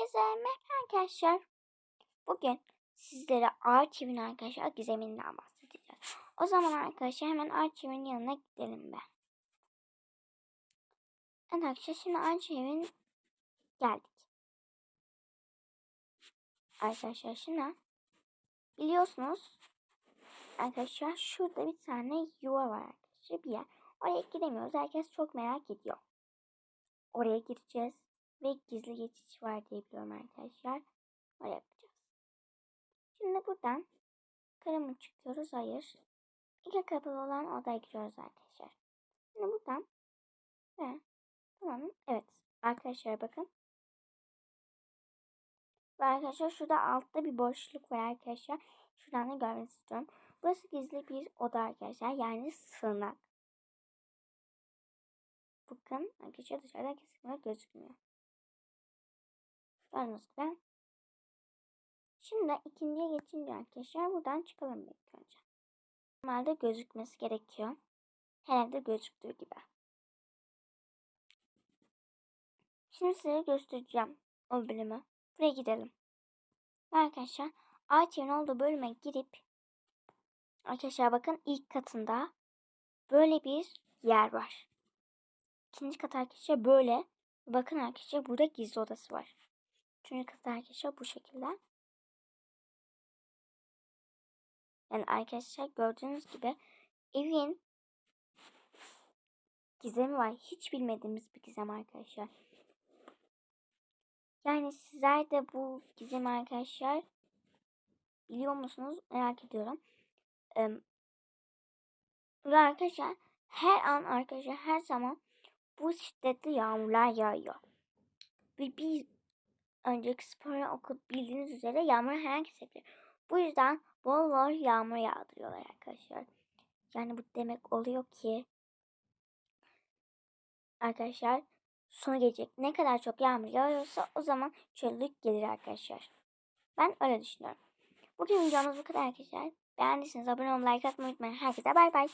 Herkese merhaba arkadaşlar. Bugün sizlere Arçiv'in arkadaşlar gizeminden bahsedeceğiz. O zaman arkadaşlar hemen Arçiv'in yanına gidelim be. Evet arkadaşlar şimdi Arçiv'in geldik. Arkadaşlar şimdi biliyorsunuz arkadaşlar şurada bir tane yuva var arkadaşlar bir yer. Oraya gidemiyoruz. Herkes çok merak ediyor. Oraya gideceğiz ve gizli geçiş var diye biliyorum arkadaşlar. Öyle yapacağız. Şimdi buradan kara çıkıyoruz? Hayır. İlk kapalı olan odaya giriyoruz arkadaşlar. Şimdi buradan ve tamam evet arkadaşlar bakın. Ve arkadaşlar şurada altta bir boşluk var arkadaşlar. Şuradan da görmenizi istiyorum. Burası gizli bir oda arkadaşlar. Yani sığınak. Bakın arkadaşlar dışarıda kesinlikle gözükmüyor. Gibi. Şimdi ikinciye geçince arkadaşlar buradan çıkalım ilk önce. Normalde gözükmesi gerekiyor. Her evde gözüktüğü gibi. Şimdi size göstereceğim o bölümü. Buraya gidelim. Arkadaşlar ağaçların olduğu bölüme girip arkadaşlar bakın ilk katında böyle bir yer var. İkinci kat arkadaşlar böyle. Bakın arkadaşlar burada gizli odası var. Üçüncü kat arkadaşlar bu şekilde. Yani arkadaşlar gördüğünüz gibi evin gizemi var. Hiç bilmediğimiz bir gizem arkadaşlar. Yani sizler de bu gizemi arkadaşlar biliyor musunuz? Merak ediyorum. Ee, ve arkadaşlar her an arkadaşlar her zaman bu şiddetli yağmurlar yağıyor. Ve bir önceki spor okul bildiğiniz üzere yağmur her an kesebilir. Bu yüzden bol bol yağmur yağdırıyorlar arkadaşlar. Yani bu demek oluyor ki arkadaşlar sonu gelecek. Ne kadar çok yağmur yağıyorsa o zaman çöllük gelir arkadaşlar. Ben öyle düşünüyorum. Bugün videomuz bu kadar arkadaşlar. Beğendiyseniz abone olmayı, like atmayı unutmayın. Herkese bay bay.